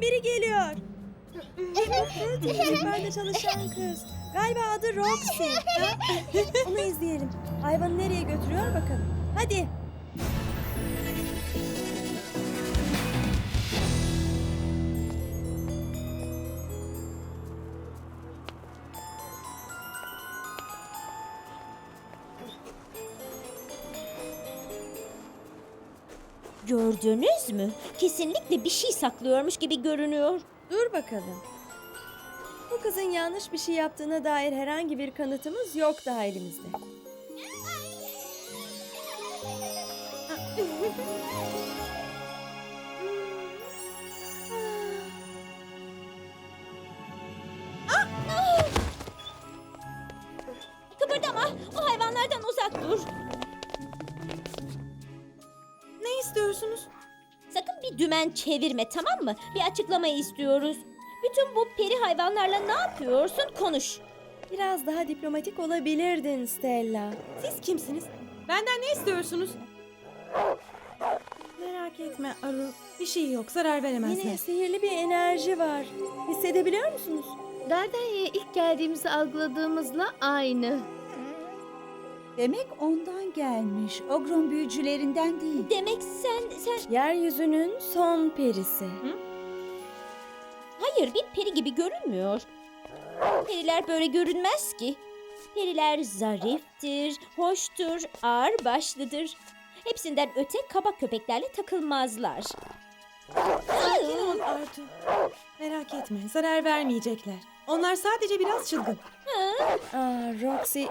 Biri geliyor. Yukarıda çalışan kız. Galiba adı Roxy. Onu izleyelim. Hayvanı nereye götürüyor bakalım. Hadi. Gördünüz mü? Kesinlikle bir şey saklıyormuş gibi görünüyor. Dur bakalım. Bu kızın yanlış bir şey yaptığına dair herhangi bir kanıtımız yok daha elimizde. Kıpırdama. O hayvanlardan uzak dur. Ne istiyorsunuz? Sakın bir dümen çevirme tamam mı? Bir açıklama istiyoruz. Bütün bu peri hayvanlarla ne yapıyorsun? Konuş. Biraz daha diplomatik olabilirdin Stella. Siz kimsiniz? Benden ne istiyorsunuz? Merak etme Aru, bir şey yok. Zarar veremezler. Yine sihirli bir enerji var. Hissedebiliyor musunuz? Dardanya'ya ilk geldiğimizde algıladığımızla aynı. Demek ondan gelmiş. Ogron büyücülerinden değil. Demek sen sen Yeryüzünün son perisi. hayır bir peri gibi görünmüyor. Periler böyle görünmez ki. Periler zariftir, hoştur, ağır başlıdır. Hepsinden öte kaba köpeklerle takılmazlar. Sakin ol Artu. Merak etme, zarar vermeyecekler. Onlar sadece biraz çılgın. Aa Roxy,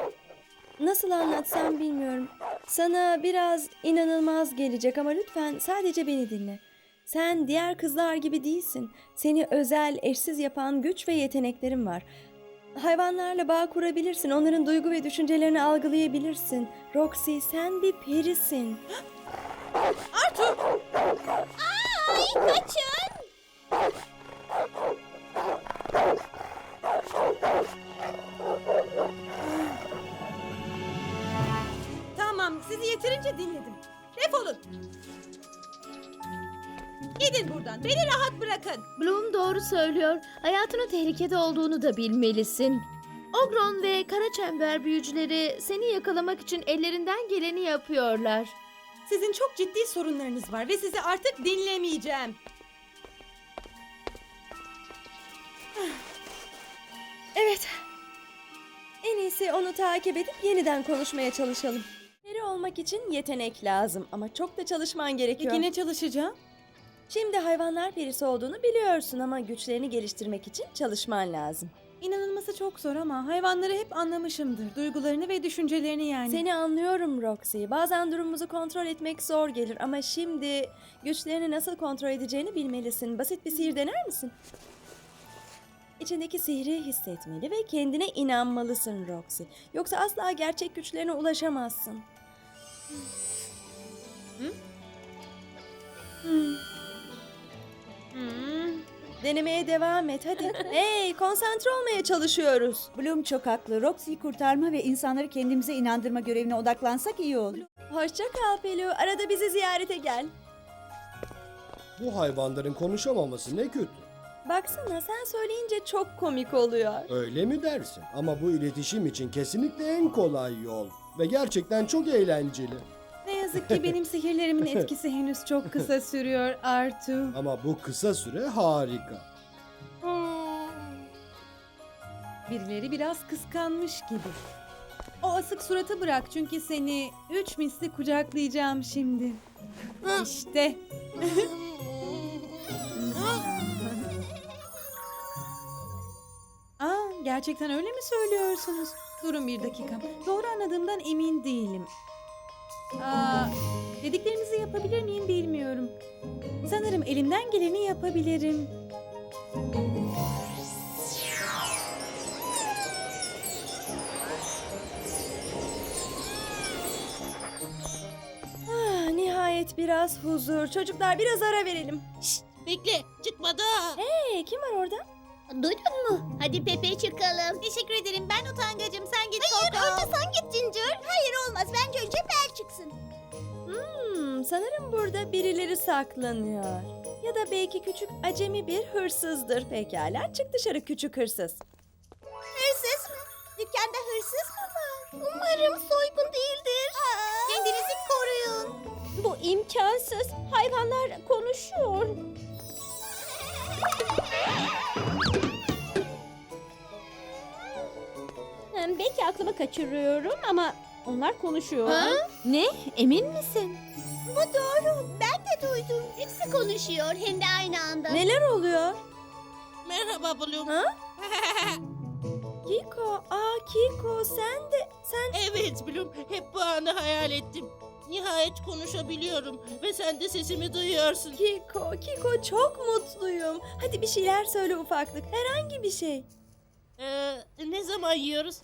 nasıl anlatsam bilmiyorum. Sana biraz inanılmaz gelecek ama lütfen sadece beni dinle. Sen diğer kızlar gibi değilsin. Seni özel, eşsiz yapan güç ve yeteneklerin var. Hayvanlarla bağ kurabilirsin, onların duygu ve düşüncelerini algılayabilirsin. Roxy, sen bir perisin. Ay kaçın! Tamam, sizi yeterince dinledim. Defolun. Gidin buradan, beni rahat bırakın. Bloom doğru söylüyor. Hayatının tehlikede olduğunu da bilmelisin. Ogron ve Kara Çember büyücüleri seni yakalamak için ellerinden geleni yapıyorlar. Sizin çok ciddi sorunlarınız var ve sizi artık dinlemeyeceğim. Evet. En iyisi onu takip edip yeniden konuşmaya çalışalım. Peri olmak için yetenek lazım ama çok da çalışman gerekiyor. Peki ne çalışacağım? Şimdi hayvanlar perisi olduğunu biliyorsun ama güçlerini geliştirmek için çalışman lazım. İnanılması çok zor ama hayvanları hep anlamışımdır. Duygularını ve düşüncelerini yani. Seni anlıyorum Roxy. Bazen durumumuzu kontrol etmek zor gelir ama şimdi güçlerini nasıl kontrol edeceğini bilmelisin. Basit bir sihir dener misin? İçindeki sihri hissetmeli ve kendine inanmalısın Roxy. Yoksa asla gerçek güçlerine ulaşamazsın. Hmm. Denemeye devam et hadi. hey konsantre olmaya çalışıyoruz. Bloom çok haklı. Roxy'yi kurtarma ve insanları kendimize inandırma görevine odaklansak iyi olur. Hoşça kal Pelu. Arada bizi ziyarete gel. Bu hayvanların konuşamaması ne kötü. Baksana sen söyleyince çok komik oluyor. Öyle mi dersin? Ama bu iletişim için kesinlikle en kolay yol. Ve gerçekten çok eğlenceli. Ne yazık ki benim sihirlerimin etkisi henüz çok kısa sürüyor Artu. Ama bu kısa süre harika. Birileri biraz kıskanmış gibi. O asık suratı bırak çünkü seni üç misli kucaklayacağım şimdi. İşte. Gerçekten öyle mi söylüyorsunuz? Durun bir dakika. Doğru anladığımdan emin değilim. Aa, dediklerinizi yapabilir miyim bilmiyorum. Sanırım elimden geleni yapabilirim. Ah, nihayet biraz huzur. Çocuklar biraz ara verelim. Bekle çıkmadı. Hey kim var orada? Duydun mu? Hadi Pepe çıkalım. Teşekkür ederim ben utangacım sen git Hayır önce sen git Ginger. Hayır olmaz bence önce Bel çıksın. Hmm, Hmm, sanırım burada birileri saklanıyor. Ya da belki küçük acemi bir hırsızdır. Pekala çık dışarı küçük hırsız. Hırsız mı? Dükkanda hırsız mı var? Umarım soygun değildir. Kendinizi koruyun. Bu imkansız. Hayvanlar konuşuyor. Aklımı kaçırıyorum ama onlar konuşuyor. Ha? Ne? Emin misin? Bu doğru. Ben de duydum. Hepsi konuşuyor hem de aynı anda. Neler oluyor? Merhaba Bloom. Ha? Kiko, aa Kiko sen de sen Evet Bloom, hep bu anı hayal ettim. Nihayet konuşabiliyorum ve sen de sesimi duyuyorsun. Kiko, Kiko çok mutluyum. Hadi bir şeyler söyle ufaklık. Herhangi bir şey. Ee, ne zaman yiyoruz?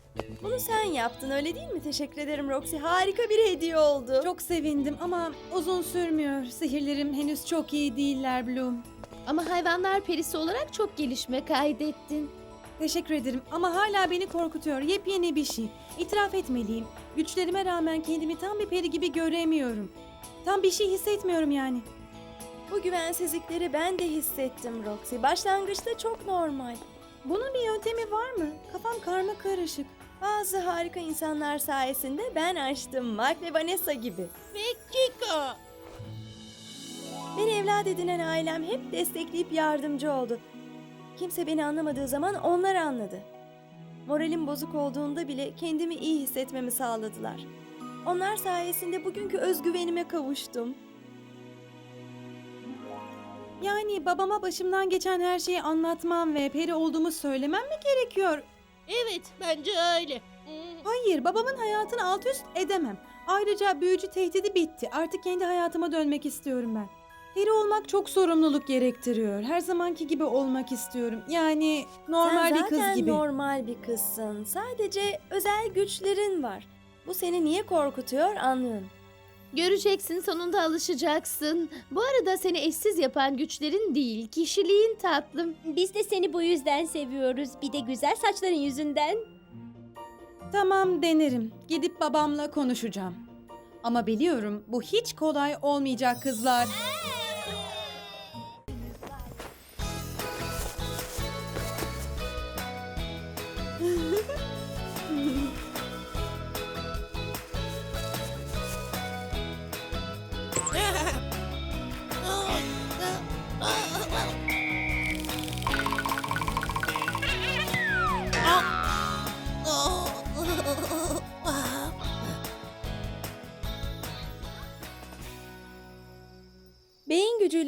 Bunu sen yaptın öyle değil mi? Teşekkür ederim Roxy. Harika bir hediye oldu. Çok sevindim ama uzun sürmüyor. Sihirlerim henüz çok iyi değiller Bloom. Ama hayvanlar perisi olarak çok gelişme kaydettin. Teşekkür ederim ama hala beni korkutuyor. Yepyeni bir şey. İtiraf etmeliyim. Güçlerime rağmen kendimi tam bir peri gibi göremiyorum. Tam bir şey hissetmiyorum yani. Bu güvensizlikleri ben de hissettim Roxy. Başlangıçta çok normal. Bunun bir yöntemi var mı? Kafam karma karışık. Bazı harika insanlar sayesinde ben açtım. Mark ve Vanessa gibi. Ve Kiko. Beni evlat edinen ailem hep destekleyip yardımcı oldu. Kimse beni anlamadığı zaman onlar anladı. Moralim bozuk olduğunda bile kendimi iyi hissetmemi sağladılar. Onlar sayesinde bugünkü özgüvenime kavuştum. Yani babama başımdan geçen her şeyi anlatmam ve peri olduğumu söylemem mi gerekiyor? Evet, bence öyle. Hayır, babamın hayatını alt üst edemem. Ayrıca büyücü tehdidi bitti. Artık kendi hayatıma dönmek istiyorum ben. Peri olmak çok sorumluluk gerektiriyor. Her zamanki gibi olmak istiyorum. Yani normal Sen bir kız zaten gibi. normal bir kızsın. Sadece özel güçlerin var. Bu seni niye korkutuyor anlıyorum. Göreceksin sonunda alışacaksın. Bu arada seni eşsiz yapan güçlerin değil, kişiliğin tatlım. Biz de seni bu yüzden seviyoruz. Bir de güzel saçların yüzünden. Tamam denerim. Gidip babamla konuşacağım. Ama biliyorum bu hiç kolay olmayacak kızlar.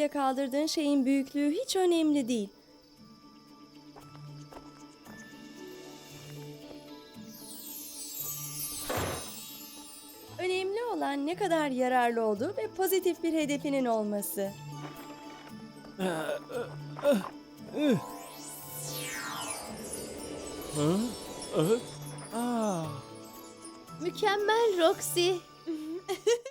Gücüyle kaldırdığın şeyin büyüklüğü hiç önemli değil. Önemli olan ne kadar yararlı olduğu ve pozitif bir hedefinin olması. Mükemmel Roxy.